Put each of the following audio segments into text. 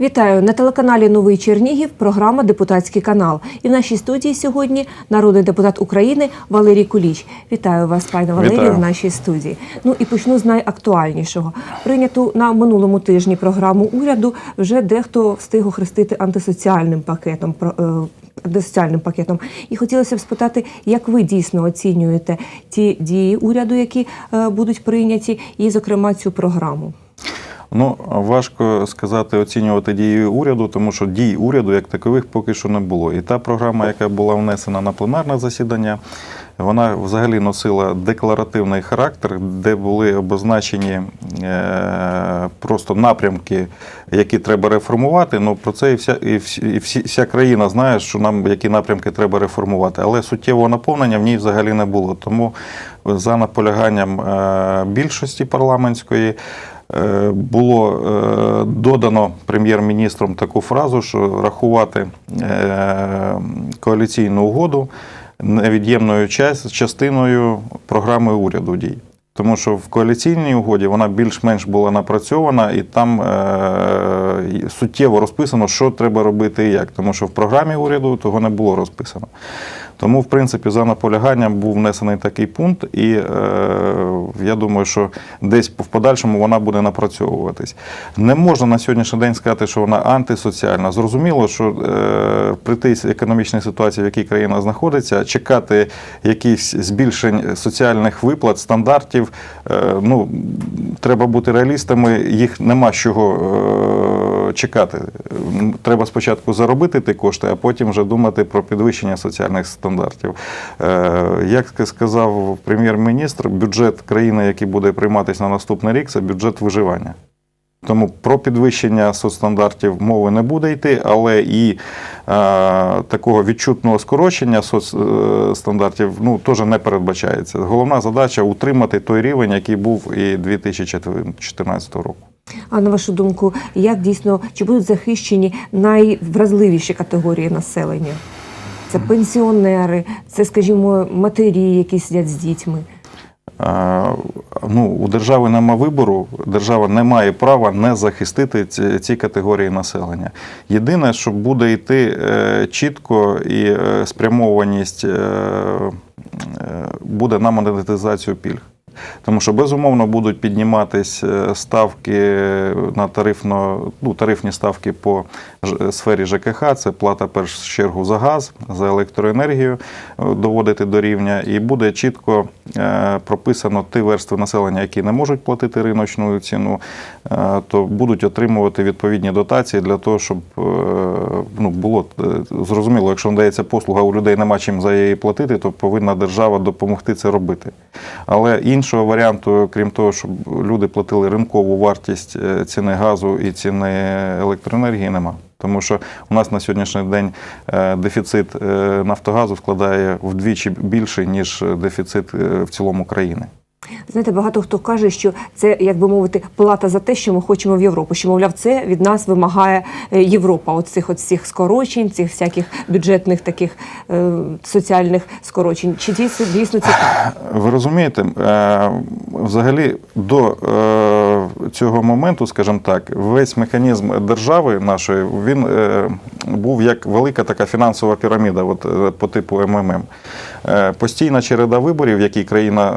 Вітаю на телеканалі Новий Чернігів. Програма Депутатський канал. І в нашій студії сьогодні народний депутат України Валерій Куліч. Вітаю вас, пане Валерію, в нашій студії. Ну і почну з найактуальнішого. Прийняту на минулому тижні програму уряду вже дехто встиг охрестити антисоціальним пакетом. е, антисоціальним пакетом. І хотілося б спитати, як ви дійсно оцінюєте ті дії уряду, які е, будуть прийняті, і, зокрема, цю програму. Ну, важко сказати, оцінювати дії уряду, тому що дій уряду як такових поки що не було. І та програма, яка була внесена на пленарне засідання, вона взагалі носила декларативний характер, де були обозначені е, просто напрямки, які треба реформувати. Ну про це і вся і всі, вся країна знає, що нам які напрямки треба реформувати. Але суттєвого наповнення в ній взагалі не було. Тому за наполяганням е, більшості парламентської. Е, Було е, додано прем'єр-міністром таку фразу, що рахувати е, коаліційну угоду невід'ємною час- частиною програми уряду дій. Тому що в коаліційній угоді вона більш-менш була напрацьована, і там суттєво розписано, що треба робити і як. Тому що в програмі уряду того не було розписано. Тому, в принципі, за наполяганням був внесений такий пункт, і е, я думаю, що десь в подальшому вона буде напрацьовуватись. Не можна на сьогоднішній день сказати, що вона антисоціальна. Зрозуміло, що е, при тій економічній ситуації, в якій країна знаходиться, чекати якихось збільшень соціальних виплат, стандартів, е, ну треба бути реалістами, їх нема чого е, чекати. Треба спочатку заробити ті кошти, а потім вже думати про підвищення соціальних стандартів. Е, Як сказав прем'єр-міністр, бюджет країни, який буде прийматися на наступний рік, це бюджет виживання. Тому про підвищення соцстандартів мови не буде йти, але і е, такого відчутного скорочення соцстандартів ну, теж не передбачається. Головна задача утримати той рівень, який був і 2014 року. А на вашу думку, як дійсно чи будуть захищені найвразливіші категорії населення? Це пенсіонери, це, скажімо, матері, які сидять з дітьми. Ну, у держави нема вибору, держава не має права не захистити ці, ці категорії населення. Єдине, що буде йти е, чітко і е, спрямованість е, е, буде на монетизацію пільг. Тому що безумовно будуть підніматись е, ставки на тарифно, ну, тарифні ставки по ж- сфері ЖКХ. Це плата в першу чергу за газ, за електроенергію е, доводити до рівня, і буде чітко е, прописано ті верстви населення, які не можуть платити риночну ціну, е, то будуть отримувати відповідні дотації для того, щоб е, ну, було е, зрозуміло, якщо надається послуга, у людей нема чим за її платити, то повинна держава допомогти це робити. Але іншого варіанту, крім того, щоб люди платили ринкову вартість е, ціни газу і ціни електроенергії, нема. Тому що у нас на сьогоднішній день е, дефіцит Нафтогазу складає вдвічі більше, ніж дефіцит в цілому країни. Знаєте, багато хто каже, що це, як би мовити, плата за те, що ми хочемо в Європу. Що, мовляв, це від нас вимагає е, Європа. От цих от всіх скорочень, цих всяких бюджетних таких е, соціальних скорочень. Чи дійсно дійсно це так? Ви розумієте, е, взагалі до е, цього моменту, скажімо так, весь механізм держави нашої він е, був як велика така фінансова піраміда, от, е, по типу МММ. Е, Постійна череда виборів, в якій країна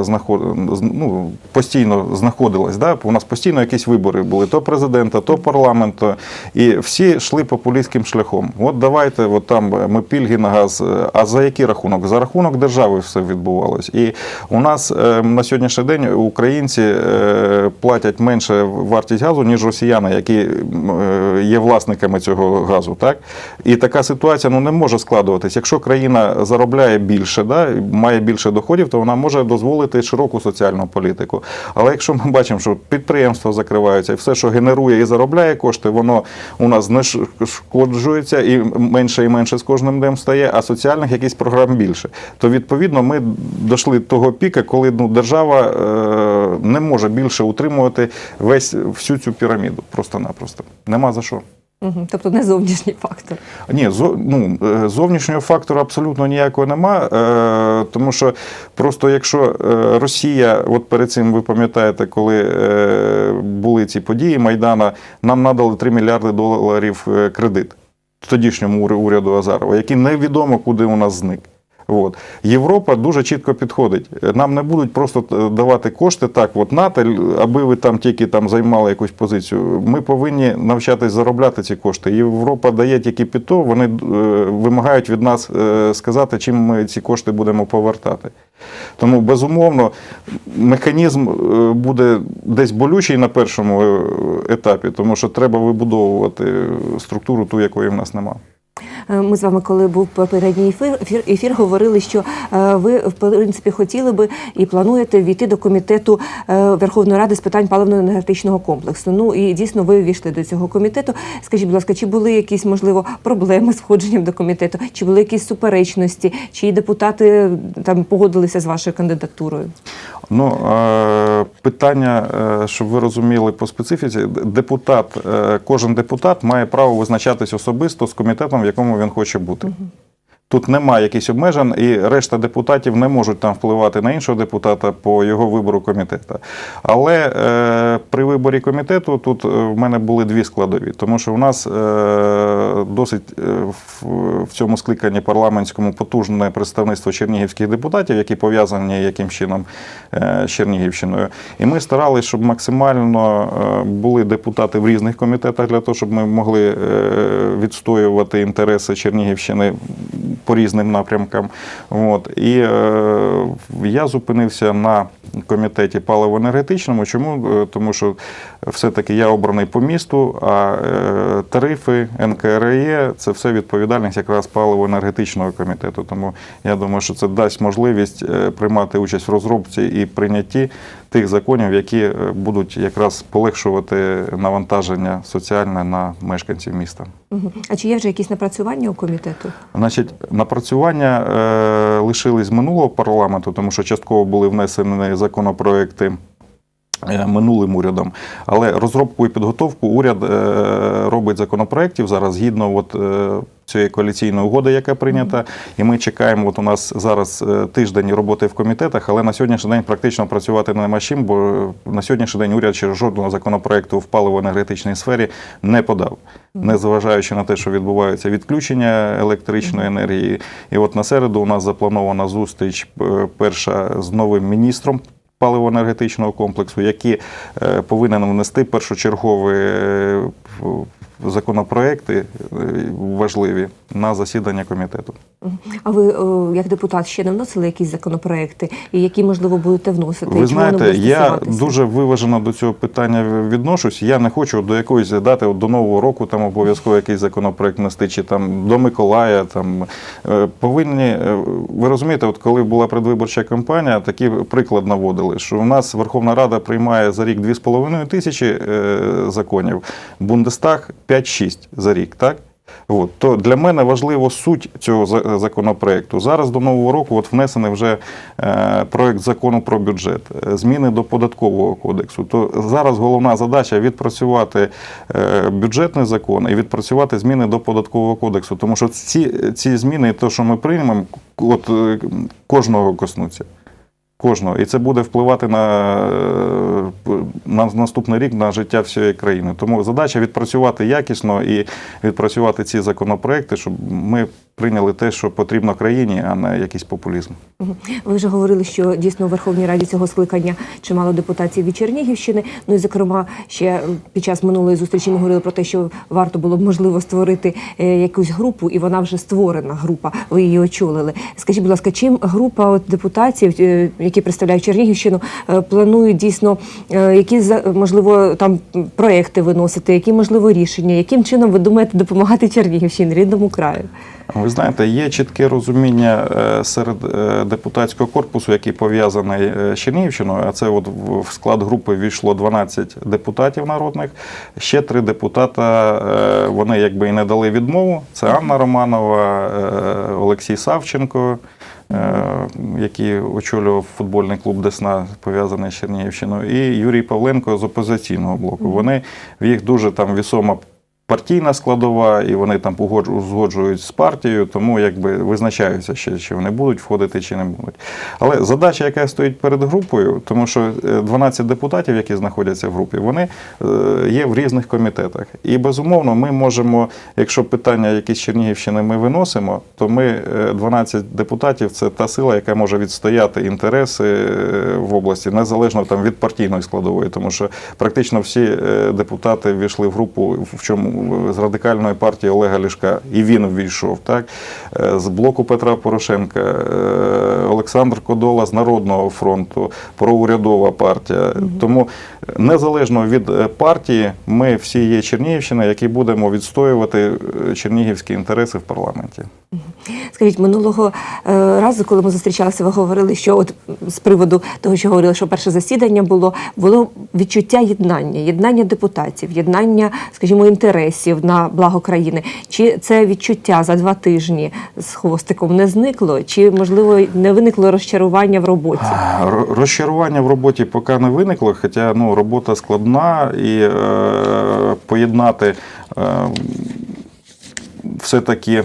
е, знаход... ну, постійно знаходилась. Да? У нас постійно якісь вибори були то президента, то парламенту, і всі йшли популістським шляхом. От давайте, от там ми пільги на газ. А за який рахунок? За рахунок держави все відбувалось. І у нас на сьогоднішній день українці платять менше вартість газу, ніж росіяни, які є власниками цього газу. Так? І така ситуація ну, не може складуватись. Якщо країна заробляє більше, да, має більше доходів, то вона може дозволити широку соціальну політику. Але якщо ми бачимо, що підприємства закриваються, і все, що генерує і заробляє кошти, воно у нас знешкоджується і менше і менше з кожним днем стає, а соціальних якісь програм більше. То відповідно ми дійшли того піка, коли ну, держава е, не може більше утримувати весь всю цю піраміду. Просто-напросто. Нема за що. Угу. Тобто не зовнішній фактор. Ні, зо, ну, е, зовнішнього фактору абсолютно ніякого нема, е, тому що просто якщо е, Росія, от перед цим ви пам'ятаєте, коли е, були ці події Майдана, нам надали 3 мільярди доларів е, кредит тодішньому уряду Азарова, який невідомо куди у нас зник. От. Європа дуже чітко підходить. Нам не будуть просто е, давати кошти так, от нате, аби ви там тільки там займали якусь позицію. Ми повинні навчатись заробляти ці кошти. Європа дає тільки під то, вони е, вимагають від нас е, сказати, чим ми ці кошти будемо повертати. Тому, безумовно, механізм буде десь болючий на першому етапі, тому що треба вибудовувати структуру ту, якої в нас немає. Е, Ми з вами, коли був попередній ефір, ефір, говорили, що е, ви в принципі хотіли би і плануєте війти до комітету е, Верховної Ради з питань паливно-енергетичного комплексу. Ну і дійсно ви ввійшли до цього комітету. Скажіть, будь ласка, чи були якісь можливо проблеми з входженням до комітету? Чи були якісь суперечності? Чи депутати там погодилися з вашою кандидатурою? Ну, е, питання, е, щоб ви розуміли по специфіці, депутат, е, кожен депутат має право визначатись особисто з комітетом, в якому він хоче бути. Тут немає якихось обмежень, і решта депутатів не можуть там впливати на іншого депутата по його вибору комітету. Але е, при виборі комітету тут е, в мене були дві складові, тому що у нас е, досить е, в, в цьому скликанні парламентському потужне представництво чернігівських депутатів, які пов'язані яким чином е, з Чернігівщиною. І ми старалися, щоб максимально е, були депутати в різних комітетах для того, щоб ми могли е, відстоювати інтереси Чернігівщини по різним напрямкам. От. І е, я зупинився на комітеті паливо-енергетичному. Чому? Е, Тому що все-таки я обраний по місту, а е, тарифи НКРЕ це все відповідальність якраз паливо-енергетичного комітету. Тому я думаю, що це дасть можливість е, приймати участь в розробці і прийнятті тих законів, які е, будуть якраз полегшувати навантаження соціальне на мешканців міста. А чи є вже якісь напрацювання у комітету? Значить, напрацювання е, лишились минулого парламенту, тому що частково були внесені законопроекти. Е, Минулим урядом, але розробку і підготовку уряд е, робить законопроєктів зараз згідно от, е, цієї коаліційної угоди, яка прийнята. І ми чекаємо. От у нас зараз тиждень роботи в комітетах, але на сьогоднішній день практично працювати нема чим, бо на сьогоднішній день уряд ще жодного законопроекту в паливо-енергетичній сфері не подав, незважаючи на те, що відбуваються відключення електричної енергії. І от на середу у нас запланована зустріч перша з новим міністром. Паливо-енергетичного комплексу, який е, повинен внести першочергові е, законопроекти е, важливі на засідання комітету. А ви як депутат ще не вносили якісь законопроекти, і які можливо будете вносити? Ви знаєте, я дуже виважено до цього питання відношусь. Я не хочу до якоїсь дати от до нового року там обов'язково якийсь законопроект нести, чи там до Миколая. Там Е, повинні е, ви розумієте, от коли була предвиборча кампанія, такий приклад наводили, що у нас Верховна Рада приймає за рік 2,5 тисячі е, законів, Бундестаг 5-6 за рік, так? От, то для мене важливо суть цього законопроекту. Зараз до нового року от внесений вже е, проект закону про бюджет, е, зміни до податкового кодексу. То зараз головна задача відпрацювати е, бюджетний закон і відпрацювати зміни до податкового кодексу. Тому що ці, ці зміни, то, що ми приймемо, от кожного коснуться. Кожного. І це буде впливати на, на наступний рік на життя всієї країни. Тому задача відпрацювати якісно і відпрацювати ці законопроекти, щоб ми прийняли те, що потрібно країні, а не якийсь популізм. Ви вже говорили, що дійсно у Верховній Раді цього скликання чимало депутатів від Чернігівщини. Ну і зокрема, ще під час минулої зустрічі ми говорили про те, що варто було б можливо створити е, якусь групу, і вона вже створена група. Ви її очолили. Скажіть, будь ласка, чим група от депутатів, е, які представляють Чернігівщину, е, планують дійсно які за- можливо там проекти виносити, які можливо рішення, яким чином ви думаєте допомагати Чернігівщині, рідному краю? Ви знаєте, є чітке розуміння е, серед е, депутатського корпусу, який пов'язаний е, з Чернігівщиною, а це от в склад групи війшло 12 депутатів народних. Ще три депутата е, вони якби і не дали відмову. Це Анна Романова, е, Олексій Савченко. Е, Який очолював футбольний клуб Десна, пов'язаний з Чернігівщиною, і Юрій Павленко з опозиційного блоку. Вони в їх дуже там вісома партійна складова, і вони там узгоджують з партією, тому якби визначаються ще, чи вони будуть входити, чи не будуть. Але задача, яка стоїть перед групою, тому що е, 12 депутатів, які знаходяться в групі, вони е, є в різних комітетах. І безумовно, ми можемо, якщо питання якісь Чернігівщини ми виносимо, то ми е, 12 депутатів це та сила, яка може відстояти інтереси е, в області, незалежно там від партійної складової, тому що практично всі е, депутати ввійшли в групу, в чому з радикальної партії Олега Ляшка, і він ввійшов. Так Е, з блоку Петра Порошенка, е, Олександр Кодола з Народного фронту, проурядова партія. Тому е, незалежно від е, партії, ми всі є Чернігівщина, які будемо відстоювати е, чернігівські інтереси в парламенті. Скажіть, минулого разу, коли ми зустрічалися, ви говорили, що от з приводу того, що говорили, що перше засідання було, було відчуття єднання, єднання депутатів, єднання, скажімо, інтересів на благо країни. Чи це відчуття за два тижні з хвостиком не зникло, чи можливо не виникло розчарування в роботі? Розчарування в роботі поки не виникло, хоча ну, робота складна і е, поєднати е, все-таки,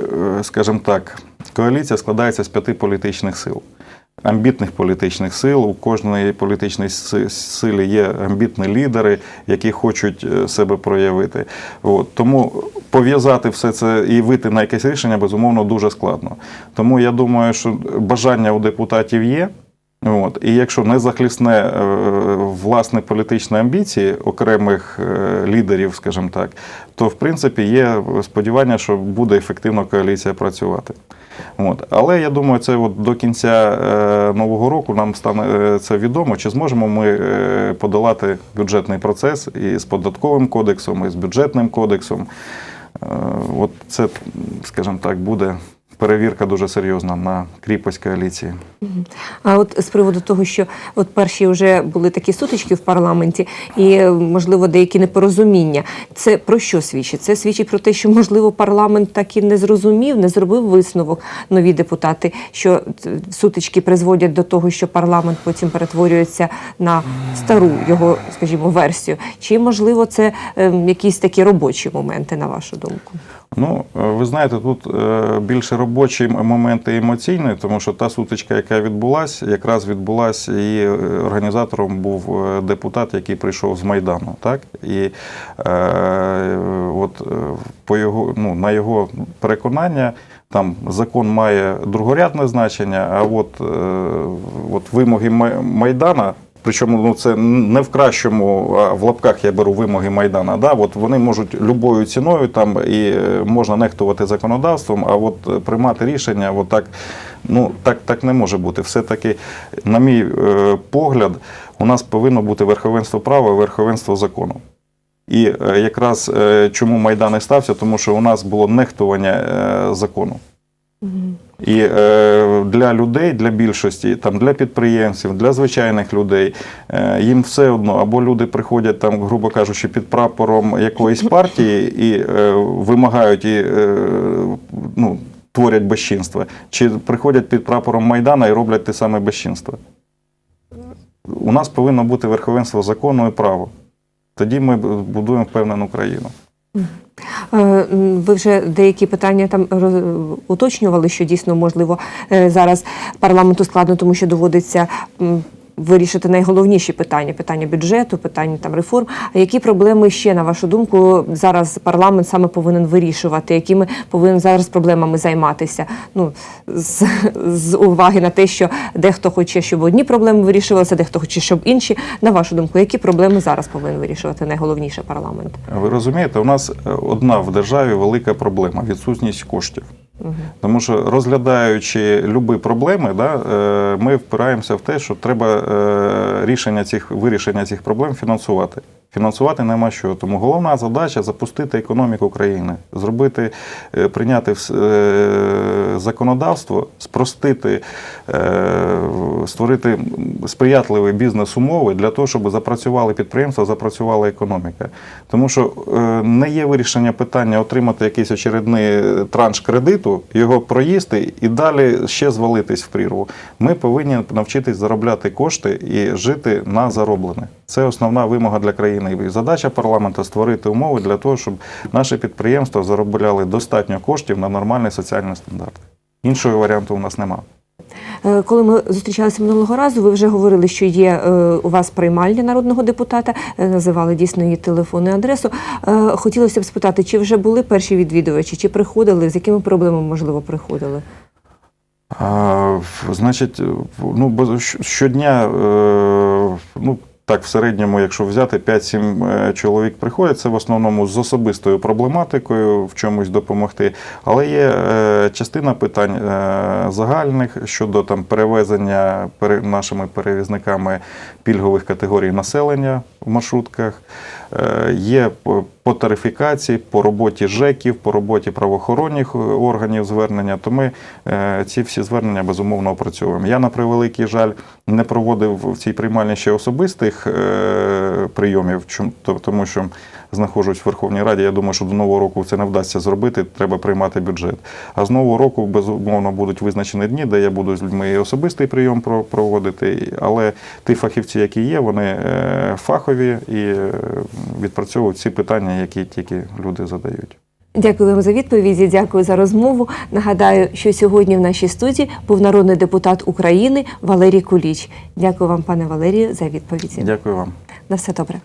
е, скажімо так, коаліція складається з п'яти політичних сил. Амбітних політичних сил. У кожної політичній си- силі є амбітні лідери, які хочуть е, себе проявити. От. Тому пов'язати все це і вийти на якесь рішення, безумовно, дуже складно. Тому я думаю, що бажання у депутатів є. От. І якщо не захлісне е, власне політичні амбіції окремих е, лідерів, скажімо так, то в принципі є сподівання, що буде ефективно коаліція працювати. От. Але я думаю, це от до кінця е, нового року нам стане е, це відомо, чи зможемо ми е, подолати бюджетний процес і з податковим кодексом, і з бюджетним кодексом. Е, От це, скажімо так, буде перевірка дуже серйозна на кріпость коаліції. А от з приводу того, що от перші вже були такі сутички в парламенті, і можливо деякі непорозуміння. Це про що свідчить? Це свідчить про те, що можливо парламент так і не зрозумів, не зробив висновок нові депутати, що сутички призводять до того, що парламент потім перетворюється на стару його, скажімо, версію. Чи можливо це е, якісь такі робочі моменти, на вашу думку? Ну, е, ви знаєте, тут е, більше робочі моменти емоційні, тому що та сутичка, яка відбулася, якраз відбулася, і організатором був е, депутат, який прийшов з Майдану. Так? І е, от е, по його, ну, на його переконання, там закон має другорядне значення, а от, е, от вимоги Май- Майдана. Причому ну, це не в кращому, в лапках я беру вимоги Майдана. Да? От вони можуть любою ціною там і е, можна нехтувати законодавством, а от е, приймати рішення, от так, ну, так, так не може бути. Все-таки, на мій е, погляд, у нас повинно бути верховенство права і верховенство закону. І якраз чому Майдан і стався, тому що у нас було нехтування закону. І е, для людей, для більшості, там для підприємців, для звичайних людей, е, їм все одно, або люди приходять там, грубо кажучи, під прапором якоїсь партії і е, вимагають і е, ну, творять безчинства, чи приходять під прапором Майдана і роблять те саме безчинство. У нас повинно бути верховенство закону і право. Тоді ми будуємо впевнену країну. Е, Ви вже деякі питання там уточнювали, що дійсно можливо е, зараз парламенту складно, тому що доводиться. Вирішити найголовніші питання питання бюджету, питання там реформ. А які проблеми ще на вашу думку зараз парламент саме повинен вирішувати? Якими повинен зараз проблемами займатися? Ну з, з уваги на те, що дехто хоче, щоб одні проблеми вирішувалися, дехто хоче, щоб інші. На вашу думку, які проблеми зараз повинен вирішувати найголовніше парламент? Ви розумієте, у нас е, одна в державі велика проблема відсутність коштів. Тому що розглядаючи любі проблеми, да, е, ми впираємося в те, що треба е, рішення цих вирішення цих проблем фінансувати. Фінансувати нема що. Тому головна задача запустити економіку країни, зробити, е, прийняти е, законодавство, спростити, е, створити сприятливі бізнес-умови для того, щоб запрацювали підприємства, запрацювала економіка. Тому що не є вирішення питання отримати якийсь очередний транш кредиту, його проїсти і далі ще звалитись в прірву. Ми повинні навчитись заробляти кошти і жити на зароблене. Це основна вимога для країни. І задача парламенту створити умови для того, щоб наші підприємства заробляли достатньо коштів на нормальні соціальні стандарти. Іншого варіанту у нас немає. Е, Коли ми зустрічалися минулого разу, ви вже говорили, що є е, у вас приймальня народного депутата, е, називали дійсно її телефон і адресу. Хотілося б спитати, чи вже були перші відвідувачі, чи приходили, з якими проблемами можливо приходили? А, значить, ну, щодня, ну, так, в середньому, якщо взяти 5-7 е, чоловік приходять, це в основному з особистою проблематикою в чомусь допомогти. Але є е, частина питань е, загальних щодо там перевезення нашими перевізниками пільгових категорій населення в маршрутках. Е, Є по- тарифікації, по роботі ЖЕКів, по роботі правоохоронних е, органів звернення, то ми е, ці всі звернення безумовно опрацьовуємо. Я, на превеликий жаль, не проводив в цій приймальні ще особистих прийомів, то- тому що знаходжусь в Верховній Раді. Я думаю, що до нового року це не вдасться зробити, треба приймати бюджет. А з нового року, безумовно, будуть визначені дні, де я буду з людьми і особистий прийом про- проводити. Але ті фахівці, які є, вони е, фахові і е, відпрацьовують ці питання, які тільки люди задають. Дякую вам за відповіді. Дякую за розмову. Нагадаю, що сьогодні в нашій студії був народний депутат України Валерій Куліч. Дякую вам, пане Валерію, за відповіді. Дякую вам. На все добре.